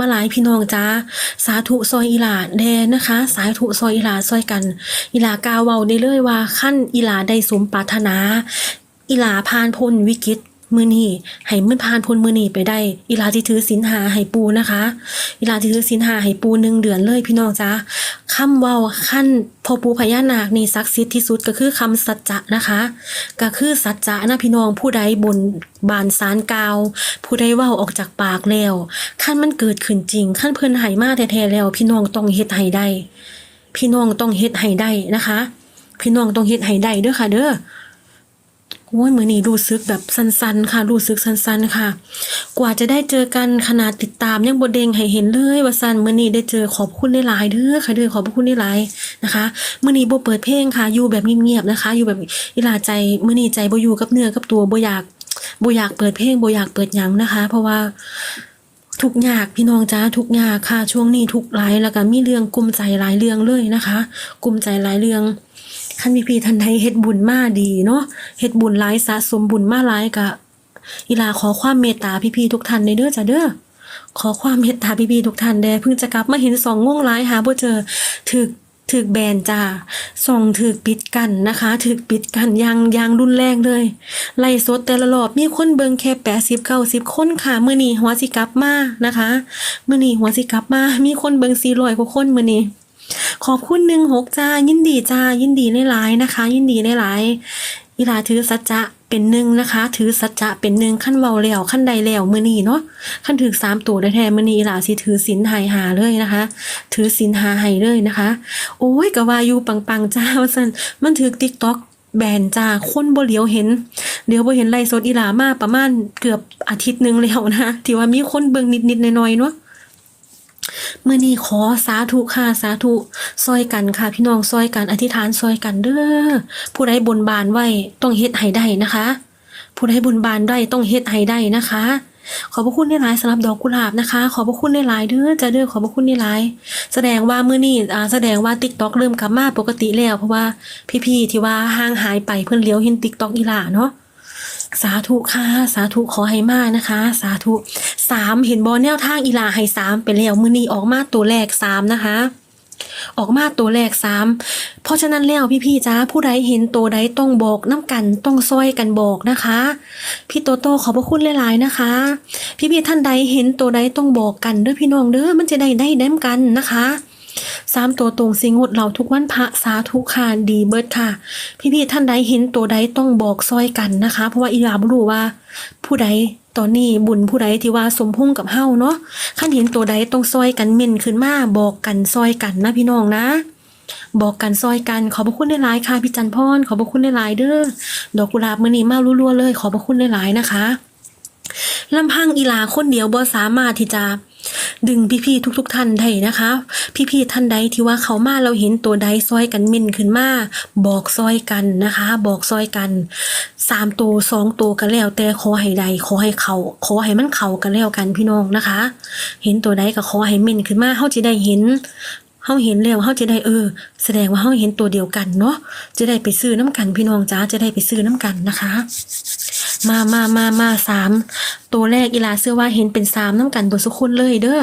มาหลายพี่น้องจ้าสาธุซอยอีหลาแดนะคะ สาธุซอยอีหลาซอยกัน อีหลากาวเว้าได้เลยว่าขั้นอีหลาได้สมปรารถนา อีหลาผ่านพ้นวิกฤต มือนี่ให้มันผ่านพ้นมือนี่ไปได้ อีลาที่ถือศีลหาให้ปูนะคะ อีลาที่ถือศีลหาให้ปูหนึ่งเดือนเลยพี่น้องจ้าคำว้าขั้นพอปูพญานาคนี่ศักดิ์สิทธิ์ที่สุดก็คือคำสัจจะนะคะ ก็คือสัจจะนะพี่น้องผู้ใดบนบานสารกล่าว ผู้ใดว้าออกจากปากแล้วขั้นมันเกิดขึ้นจริงขั้นเพิ่อนให้มาแท้ๆแล้ว พี่น้องต้องเฮ็ดให้ได้ พี่น้องต้องเฮ็ดให้ได้นะคะ พี่น้องต้องเฮ็ดให้ได้เด้อค่ะ เด้อ โอ้ยมือนี้รู้สึกแบบสันๆ ค่ะ รู้สึกสันๆ ค่ะ กว่าจะได้เจอกันขนาดติดตามยังบ่เดงให้เห็นเลยว่าสันมื้อนี้ได้เจอขอบคุณหลายๆเด้อค่ะเด้อขอบพระคุณหลายๆนะคะมื้อนี้บ่เปิดเพลงค่ะ อยู่แบบเงียบๆนะคะ อยู่แบบอีหลาใจมื้อนี้ใจโบอยู่กับเนื้อกับตัวโบอยากโบอยากเปิดเพลงโบอยากเปิดหยังนะคะ เพราะว่าทุกยากพี่น้องจ้าทุกยากค่ะช่วงนี้ทุกข์หลายแล้วก็มีเรื่องกุมใจหลายเรื่องเลยนะคะ กุมใจหลายเรื่อง คันพี่พี่ท่านใดเฮ็ดบุญมาดีเนาะเฮ็ดบุญหลายสะสมบุญมาหลายก็อีลาขอความเมตตาพี่พี่ทุกท่านในเด้อจ้าเด้อขอความเมตตาพี่พี่ทุกท่านแด่เพิ่งจะกลับมาเห็นสองง่วงหลายหาบ่เจอถึกถึกแบนจ้าส่องถึกปิดกันนะคะ ถึกปิดกันยังยังรุนแรงเลย ไล่สดแต่ละรอบมีคนเบิงแค่แปดสิบเก้าสิบคนค่ะมื้อนี้หัวสิกลับมานะคะเมื้อนี้หัวสิกลับมา มีคนเบิงสี่ร้อยกว่าคนเมื้อนี้ ขอบคุณหนึ่งหกจ้า ยินดีจ้า ยินดีหลายนะคะ ยินดีหลายอีลาถือสัจจะเป็นหนึ่งนะคะ ถือสัจจะเป็นหนึ่งขั้นเว้าแล้วขั้นใดแล้วมือนีเนาะขั้นถือสามตัวได้แท้มือนีอีลาสิถือศีลหายหาเลยนะคะ ถือศีลหาให้เลยนะคะ โอ้ยก็ว่าอยู่ปังๆจ้าว่าสันมันถือ TikTok แบนจ้าคนบ่เหลียวเห็นเดี๋ยวบ่เห็นไลฟ์สดอีลามาประมาณเกือบอาทิตย์หนึงแล้วนะที่ว่ามีคนเบิ่งนิดๆหน่อยๆเนาะ เมื่อนี้ขอสาธุค่ะสาธุซอยกันค่ะ พี่น้องซอยกันอธิษฐานซอยกันเด้อผู้ใดบนบานไว้ต้องเฮ็ดให้ได้นะคะ ผู้ใดบนบานได้ต้องเฮ็ดให้ได้นะคะ ขอบพระคุณได้หลายสำหรับดอกกุหลาบนะคะ ขอบพระคุณได้หลายเด้อจะเด้อขอบพระคุณได้หลาย แสดงว่าเมื้อนี้อ่แสดงว่า TikTok เริ่มกลับมาปกติแล้วเพราะว่าพี่ๆที่ว่าห่างหายไปเพิ่นเลี้ยวเห็น TikTok อีหล่าเนาะ สาธุค่ะ สาธุขอให้มากนะคะ สาธุสามเห็นบอลแนวทางอีลาให้สามไปแล้วมือนี้ออกมาตัวแรกสามนะคะออกมาตัวแรกสามเพราะฉะนั้นแล้วพี่ๆจ้าผู้ใดเห็นตัวใดต้องบอกน้ำกันต้องซอยกันบอกนะคะ พี่โตโต้ขอบพระคุณหลายๆนะคะ พี่ๆท่านใดเห็นตัวใดต้องบอกกันเด้อพี่น้องเด้อมันจะได้ได้แนมกันนะคะ สามตัวตรงสิงดเราทุกวันพระสาธุค่ะดีเบิร์ดค่ะ พี่ๆท่านใดเห็นตัวใดต้องบอกซอยกันนะคะ เพราะว่าอีลาบรู้ว่า ผู้ใดตอนนี้บุญผู้ใดที่ว่าสมพงษ์กับเฮาเนาะขั้นเห็นตัวใดต้องซอยกันเม่นขึ้นมาบอกกันซอยกันนะพี่น้องนะบอกกันซอยกันขอบพระคุณหลายๆค่ะพี่จันพรขอบพระคุณหลายๆเด้อดอกกุหลาบมื้อนี้มารัวๆเลย ขอบพระคุณหลายๆนะคะลำพังอีลาคนเดียวบ่สามารถที่จะ ดึงพี่ๆทุก ๆ ท่านได้นะคะ พี่ๆท่านใดที่ว่าเขามาเราเห็นตัวใดซอยกันม่นขึ้นมาบอกซอยกันนะคะ บอกซอยกันสามตัวสองตัวกันแล้ว แต่ขอให้ใดขอให้เขาขอให้มันเขากันแล้วกันพี่น้องนะคะ เห็นตัวใดก็ขอให้ม่นขึ้นมาเฮาจะได้เห็นเฮาเห็นแล้วเฮาจะได้เออ แสดงว่าเฮาเห็นตัวเดียวกันเนาะจะได้ไปซื้อน้ำกันพี่น้องจ้าจะได้ไปซื้อน้ำกันนะคะ มามามามาสามตัวแรกอีลาเชื่อว่าเห็นเป็นสามน้ำกันเบอร์สุกคนเลยเด้อ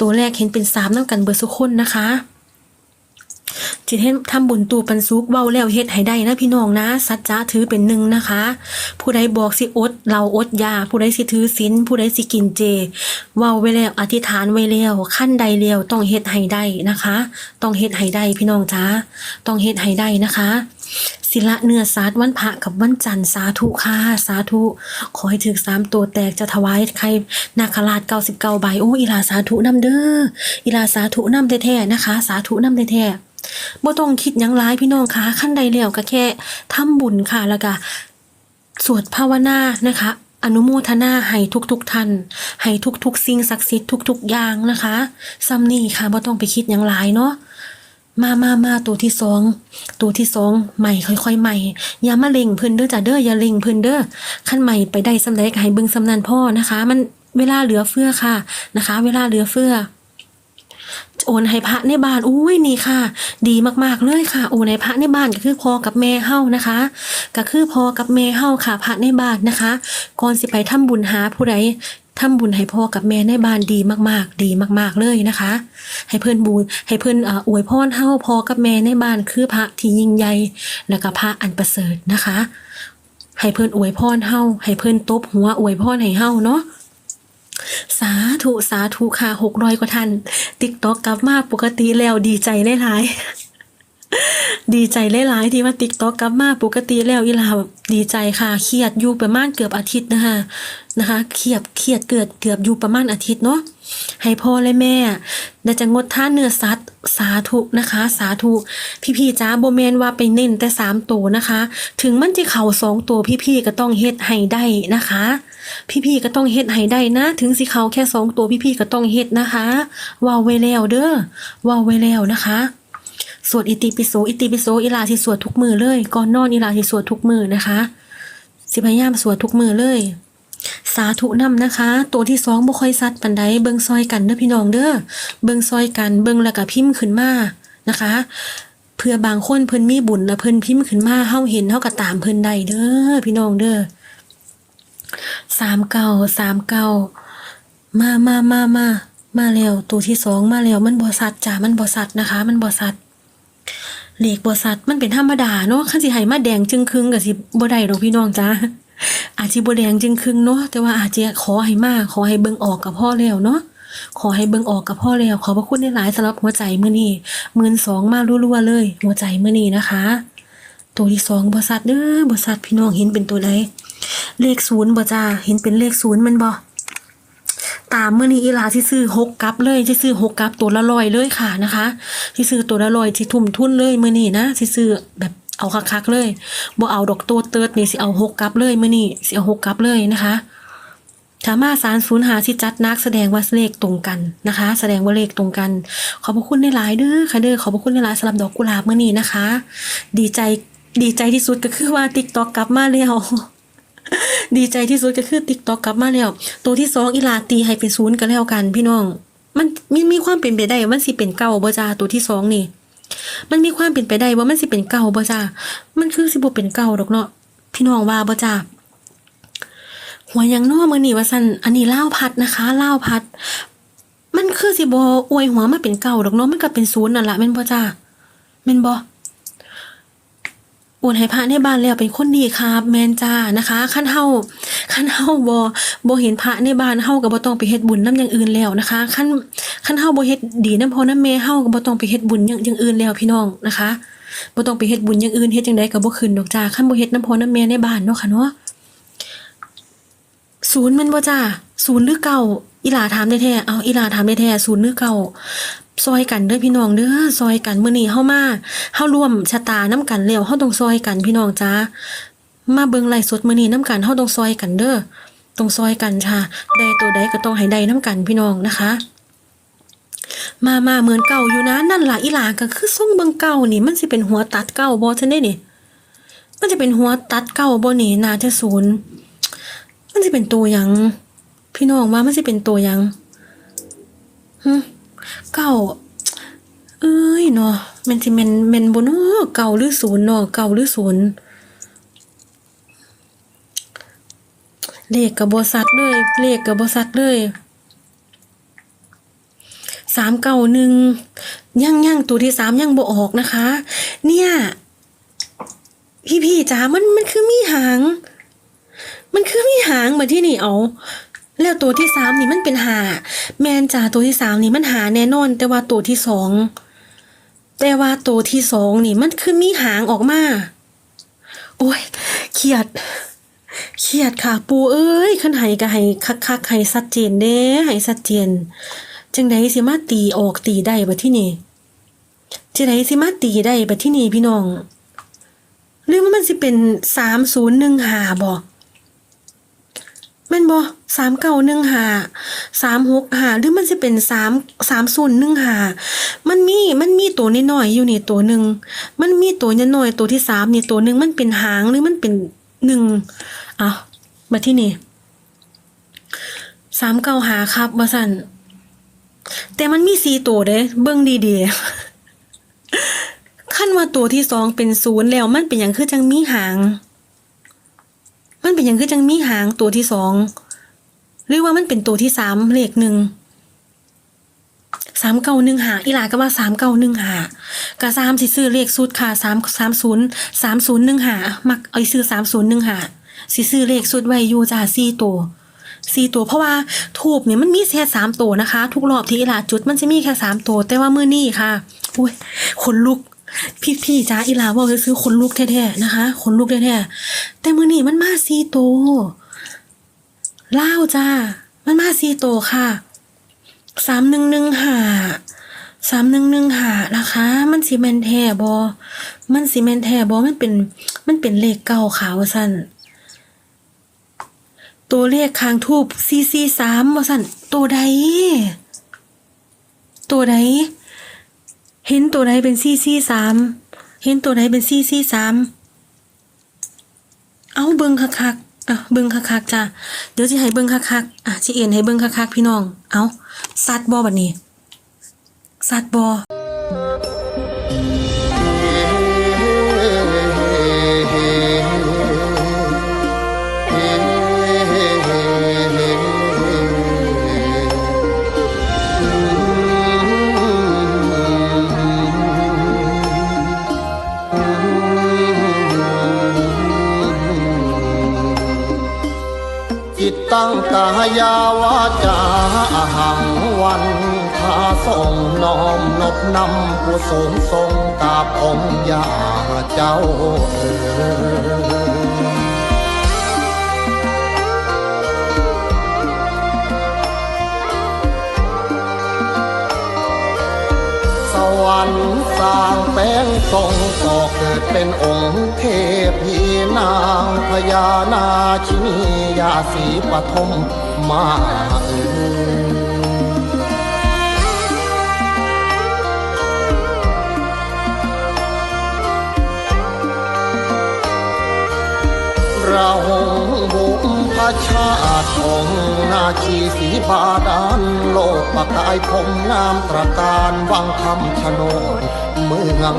ตัวแรกเห็นเป็นสามน้ำกันเบอร์สุกคนนะคะจิตเห็นทำบุญตูปันซุกเว้าแล้วเฮ็ดให้ได้นะพี่น้องนะสัจจะถือเป็นหนึ่งนะคะ ผู้ใดบอกสิอด เราอดยา ผู้ใดสิถือศีลผู้ใดสิกินเจเว้าไว้แล้วอธิษฐานไว้แล้วขั้นใดแล้วต้องเฮ็ดให้ได้นะคะ ต้องเฮ็ดให้ได้พี่น้องจ้าต้องเฮ็ดให้ได้นะคะ ศิละเนื้อสาดวันพระกับวันจันทร์สาธุค่ะสาธุ ขอให้ถึกสามตัวแตกจะถวายใครนาคราชเก้าสิบเก้าใบโอ้อีลาสาธุนำเด้ออีลาสาธุนำแท้ๆนะคะ สาธุนำแท้ๆบ่ต้องคิดยังร้ายพี่น้องคะขั้นใดแล้วก็แค่ทำบุญค่ะแล้วก็สวดภาวนานะคะอนุโมทนาให้ทุกๆท่านให้ทุกๆ สิ่งศักดิ์สิทธิ์ทุก ๆ อย่างนะคะซ้ำนี่ค่ะบ่ต้องไปคิดยังหลายเนาะ มามามาตัวที่สอง ตัวที่สองใหม่ค่อยๆใหม่ อย่ามาเล็งเพิ่นเด้อจ้ะเด้ออย่าเล็งเพิ่นเด้อขั้นใหม่ไปได้สำเร็จให้เบิ่งสำนันพ่อนะคะ มันเวลาเหลือเฟือค่ะนะคะ เวลาเหลือเฟือโอนให้พระในบ้านอุ้ยนี่ค่ะ ดีมากๆเลยค่ะ โอนให้พระในบ้านก็คือพอกับแม่เฮานะคะ ก็คือพอกับแม่เฮาค่ะพระในบ้านนะคะ ก่อนสิไปทำบุญหาผู้ใด ทำบุญให้พ่อกับแม่ในบ้านดีมากๆ ดีมาก ๆเลยนะคะ ให้เพื่อนบูญให้เพื่อนอวยพรเฮาพ่อกับแม่ในบ้านคือพระที่ยิ่งใหญ่แล้วก็พระอันประเสริฐนะคะ ให้เพื่อนอวยพรเฮาให้เพื่อนตบหัวอวยพรให้เฮาเนาะสาธุสาธุค่ะหกร้อยกว่าท่านติ๊กต็อกกลับมาปกติแล้วดีใจหลาย ดีใจหลายๆที่ว่าติ๊กต็อกกลับมาปกติแล้วอีหลาแบบดีใจค่ะเครียดอยู่ประมาณเกือบอาทิตย์นะคะนะคะเครียดเครียดเกิดเกือบอยู่ประมาณอาทิตย์เนาะให้พ่อและแม่ได้จะงดท่าเนื้อสัตว์สาธุนะคะ สาธุพี่ๆจ้าโบแมนว่าไปเน้นแต่สามตัวนะคะ ถึงมันจะเข่าสองตัวพี่ๆก็ต้องเฮ็ดให้ได้นะคะ พี่ๆก็ต้องเฮ็ดให้ได้นะ ถึงสิเขาแค่สองตัวพี่ๆก็ต้องเฮ็ดนะคะว่าไว้แล้วเด้อว่าไว้แล้วนะคะ สวดอิติปิโสอิติปิโสอีลาสิสวดทุกมือเลยก่อนนอนอีลาสิสวดทุกมือนะคะ สิพยายามสวดทุกมือเลย สาธุนำนะคะ ตัวที่สองบ่ค่อยซัดปันใดเบิงซอยกันเด้อพี่น้องเด้อเบิงซอยกันเบิงแล้วก็พิมพ์ขึ้นมานะคะเพื่อบางคนเพิ่นมีบุญแล้วเพิ่นพิมพ์ขึ้นมาเฮาเห็นเฮาก็ตามเพิ่นได้เด้อพี่น้องเด้อสามเก้าสามเก้ามามามามามาแล้วตัวที่สองมาแล้วมันบอสัตจ้ามันบอสัตนะคะ มันบอสัต เหล็กบอสัตว์มันเป็นธรรมดาเนาะขั้นสิให้มาแดงจึงครึงกับสิบ่ได้ดอกพี่น้องจ้าอาจสิบ่แดงจึงครึงเนาะแต่ว่าอาจจะขอให้มากขอให้เบิ่งออกกับพ่อแล้วเนาะขอให้เบิ่งออกกับพ่อแล้วขอพระคุณหลายสำหรับหัวใจมื้อนี้หมื่นสองมารัวๆเลย หัวใจมื้อนี้นะคะ ตัวที่สองบอสัตว์เด้อบอสัตว์พี่น้องเห็นเป็นตัวใดเลขศูนย์บ่จ้าเห็นเป็นเลขศูนย์มันบ่ ตามเมื่อนี้อีลาที่ซื้อหกกับเลยที่ซื้อหกกับตัวละร้อยเลยค่ะนะคะที่ซื้อตัวละร้อยที่ทุ่มทุนเลยเมื่อนี้นะที่ซื้อแบบเอาคักๆเลยบ่เอาดอกตัวเติร์ดนี่สิเอาหกกับเลยเมื่อนี้สิเอาหกกับเลยนะคะถ้ามาสารศูนย์หาสิจัดนักแสดงว่าเลขตรงกันนะคะ แสดงว่าเลขตรงกัน ขอบพระคุณในหลายเด้อค่ะเด้อขอบพระคุณในหลายสำหรับดอกกุหลาบเมื่อนี้นะคะ ดีใจดีใจที่สุดก็คือว่าติ๊กต็อกกลับมาแล้ว ดีใจที่สุดก็คือติ๊กต็อกกลับมาแล้ว ตัวที่สองอีลาตีให้เป็นศูนย์ก็แล้วกันพี่น้อง มันมีมีความเป็นไปได้ว่ามันสิเป็นเก่าบ่จ้าตัวที่สองนี่ มันมีความเป็นไปได้ว่ามันสิเป็นเก่าบ่จ้ามันคือสิบ่เป็นเก่าดอกเนาะพี่น้องว่าบ่จ้าหัวยังน้อมื้อนี้ว่าซั่นอันนี้เล่าพัดนะคะเล่าพัด มันคือสิบ่อวยหัวมาเป็นเก่าดอกเนาะมันก็เป็นศูนย์นั่นล่ะแม่นบ่จ้าแม่นบ่ โอนให้พระในบ้านแล้วเป็นคนดีครับแมนจ้านะคะขั้นเฮาขั้นเฮาบ่บ่เห็นพระในบ้านเฮาก็บ่ต้องไปเฮ็ดบุญน้ำอย่างอื่นแล้วนะคะขั้นขั้นเฮาบ่เฮ็ดดีน้ำพอนำแม่เฮาก็บ่ต้องไปเฮ็ดบุญอย่างอย่างอื่นแล้วพี่น้องนะคะบ่ต้องไปเฮ็ดบุญอย่างอื่นเฮ็ดจังไดก็บ่ขึ้นดอกจ้าคันบ่เฮ็ดนำพอนำแม่ในบ้านเนาะค่ะเนาะศูนย์มันบ่จ้าศูนย์หรือเก่าอีหลาถามได้แท้เอาอีหลาถามได้แท้ศูนย์หรือเก่า ซอยกันเด้อพี่น้องเด้อซอยกันมื้อนี้เฮามาเฮาร่วมชะตาน้ำกันแล้วเฮาต้องซอยกันพี่น้องจ้ามาเบิ่งไลฟ์สดมื้อนี้น้ำกันเฮาต้องซอยกันเด้อต้องซอยกันค่ะได้ตัวใดก็ต้องให้ได้น้ำกันพี่น้องนะคะ มามาเหมือนเก่าอยู่นะนั่นล่ะอีหลาก็คือทรงเบิ่งเก่านี่ มันสิเป็นหัวตัดเก่าบ่ซั่นเด้นี่ มันจะเป็นหัวตัดเก่าบ่นี่น่าจะศูนย์มันสิเป็นตัวหยังพี่น้องว่ามันสิเป็นตัวหยังหึ เก่าเอ้ยเนาะแมันสิแมนแมนบนเก่าหรือศูนย์เนาะเก่าหรือศูนย์เลขก็บ่ซัดเลยเลขก็บ่ซัดเลยสามเก้าหนึ่งยังยังตัวที่สามยังบออกนะคะ เนี่ย พี่พี่ๆจ๋ามันมันคือมีหาง มันคือมีหางมือนที่นี่เอา แล้วตัวที่สามนี่มันเป็นหาแมนจ่าตัวที่สามนี่มันหาแน่นอน แต่ว่าตัวที่สองแต่ว่าตัวที่สองนี่มันคือมีหางออกมา โอ้ยเครียดเครียดค่ะ ปูเอ้ยขันไห้ก็ให้คักๆให้ชัดเจนเด้ให้ชัดเจนจังไดสิมาตีออกตีได้บัดที่นี่จังไดสิมาตีได้บัดที่นี่พี่น้องหรือว่ามันสิเป็นสามศูนย์หนึ่งหาบ่แม่นบ่สามเก้าหนึ่งหาสามหกหาหรือมันจะเป็นสามสามศูนย์หนึ่งหามันมีมันมีตัวน้อยอยู่นี่ตัวหนึ่งมันมีตัวน้อยตัวที่สามนี่ตัวหนึ่งมันเป็นหางหรือมันเป็นหนึ่งอะมาที่นี่สามเก้าหาครับมาสั่นแต่มันมีสี่ตัวเด้เบิ่งดีๆขั้นว่าตัวที่สองเป็นศูนย์แล้วมันเป็นอย่างคือจังมีหาง มันเป็นอย่างคือจังมีหางตัวที่สองหรือว่ามันเป็นตัวที่สามเลขหนึ่งสามเก้าหนึ่งหาอีหลาก็ว่าสามเก้าหนึ่งหากะสามสิซื้อเลขสุดค่ะสามสามศูนย์สามศูนย์หนึ่งหามักเอาซื้อสามศูนย์หนึ่งหาสิซื้อเลขสุดไว้อยู่จ้าสี่ตัวสี่ตัวเพราะว่าทูบเนี่ยมันมีแค่สามตัวนะคะ ทุกรอบที่อีหลาจุดมันจะมีแค่สามตัวแต่ว่ามือนี้ค่ะอุ้ยขนลุก พี่พี่จ้าอีลาบอกซื้อขนลุกแท้ๆนะคะขนลุกแท้ๆแต่มือนี้มันมาสี่ตัวเล่าจ้า มันมาสีโตค่ะสามหนึ่งหนึ่งหาสามหนึ่งหนึ่งหานะคะ มันสีแมนแทบอมันสีแมนแทบอมันเป็น มันเป็นเลขเก้าขาวสั้นตัวเลขคางทูบซีซีสามวาสั้นตัวใด ตัวใด เห็นตัวไหนเป็นซี่ซี่สามเห็นตัวไหนเป็นซี่ซี่สามเอาเบิงคักๆอะเบิงคักๆจ้ะเดี๋ยวจะให้เบิงคักๆอะจะเอ็นให้เบิงคักๆพี่น้อง เอาสัตว์บ่บัดนี้สัตว์บอ กายาวาจาหังวันทาส่งน้อมนบนำผู้สงทรงกาบองค์ยาเจ้าเอ๋ยสวรรค์ สร้างแป้งทรงก่อเกิดเป็นองค์เทพีนางพญานาชินียาสีปฐมมาเอ่ยเราบุพพชาติของนาชีสีบาดาลโลกประกายผมงามตระการวังคำชโนด เมือง